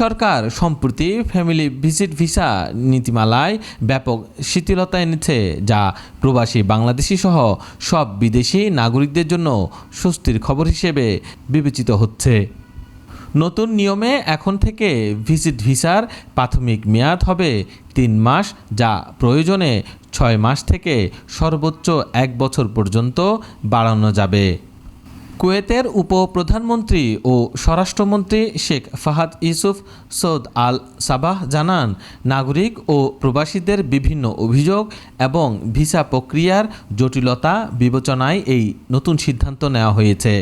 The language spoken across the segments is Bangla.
সরকার সম্প্রতি ফ্যামিলি ভিজিট ভিসা নীতিমালায় ব্যাপক শিথিলতা এনেছে, যা প্রবাসী বাংলাদেশি সহ সব বিদেশি নাগরিকদের জন্য স্বস্তির খবর হিসেবে বিবেচিত হচ্ছে। নতুন নিয়মে এখন থেকে ভিজিট ভিসার প্রাথমিক মেয়াদ হবে তিন মাস, যা প্রয়োজনে ছয় মাস থেকে সর্বোচ্চ এক বছর পর্যন্ত বাড়ানো যাবে। কুয়েতের উপপ্রধানমন্ত্রী ও স্বরাষ্ট্রমন্ত্রী Sheikh Fahad Yusuf Saud Al Sabah জানান, নাগরিক ও প্রবাসীদের বিভিন্ন অভিযোগ এবং ভিসা প্রক্রিয়ার জটিলতা বিবেচনায় এই নতুন সিদ্ধান্ত নেওয়া হয়েছে।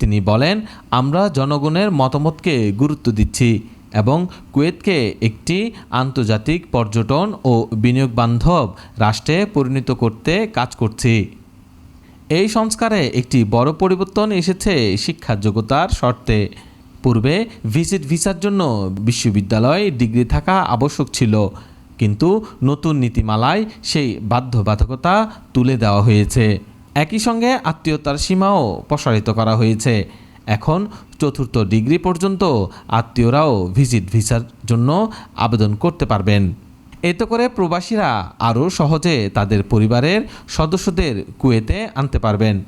তিনি বলেন, আমরা জনগণের মতামতকে গুরুত্ব দিচ্ছি এবং কুয়েতকে একটি আন্তর্জাতিক পর্যটন ও বিনিয়োগ বান্ধব রাষ্ট্রে পরিণত করতে কাজ করছি। এই সংস্কারে একটি বড় পরিবর্তন এসেছে শিক্ষার যোগ্যতার শর্তে। পূর্বে ভিজিট ভিসার জন্য বিশ্ববিদ্যালয়ে ডিগ্রি থাকা আবশ্যক ছিল, কিন্তু নতুন নীতিমালায় সেই বাধ্যবাধকতা তুলে দেওয়া হয়েছে। একই সঙ্গে আত্মীয়তার সীমাও প্রসারিত করা হয়েছে। এখন চতুর্থ ডিগ্রি পর্যন্ত আত্মীয়রাও ভিজিট ভিসার জন্য আবেদন করতে পারবেন। এতে করে প্রবাসীরা আরও সহজে তাদের পরিবারের সদস্যদের কুয়েতে আনতে পারবেন।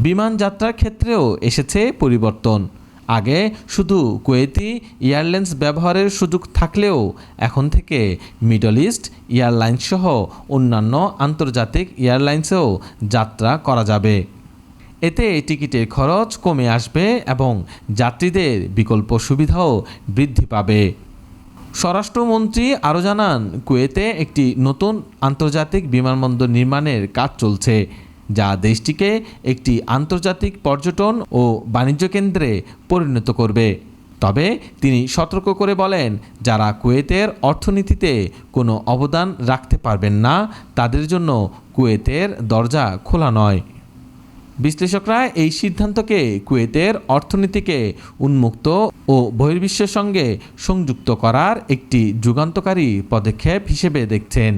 বিমান যাত্রার ক্ষেত্রেও এসেছে পরিবর্তন। আগে শুধু কুয়েতি এয়ারলাইন্স ব্যবহারের সুযোগ থাকলেও এখন থেকে মিডল ইস্ট এয়ারলাইন্স সহ অন্যান্য আন্তর্জাতিক এয়ারলাইন্সেও যাত্রা করা যাবে। এতে টিকিটের খরচ কমে আসবে এবং যাত্রীদের বিকল্প সুবিধাও বৃদ্ধি পাবে। স্বরাষ্ট্রমন্ত্রী আরও জানান, কুয়েতে একটি নতুন আন্তর্জাতিক বিমানবন্দর নির্মাণের কাজ চলছে, যা দেশটিকে একটি আন্তর্জাতিক পর্যটন ও বাণিজ্য কেন্দ্রে পরিণত করবে। তবে তিনি সতর্ক করে বলেন, যারা কুয়েতের অর্থনীতিতে কোনো অবদান রাখতে পারবেন না, তাদের জন্য কুয়েতের দরজা খোলা নয়। বিশ্লেষকরা এই সিদ্ধান্তকে কুয়েতের অর্থনীতিকে উন্মুক্ত ও বহির্বিশ্বের সঙ্গে সংযুক্ত করার একটি যুগান্তকারী পদক্ষেপ হিসেবে দেখছেন।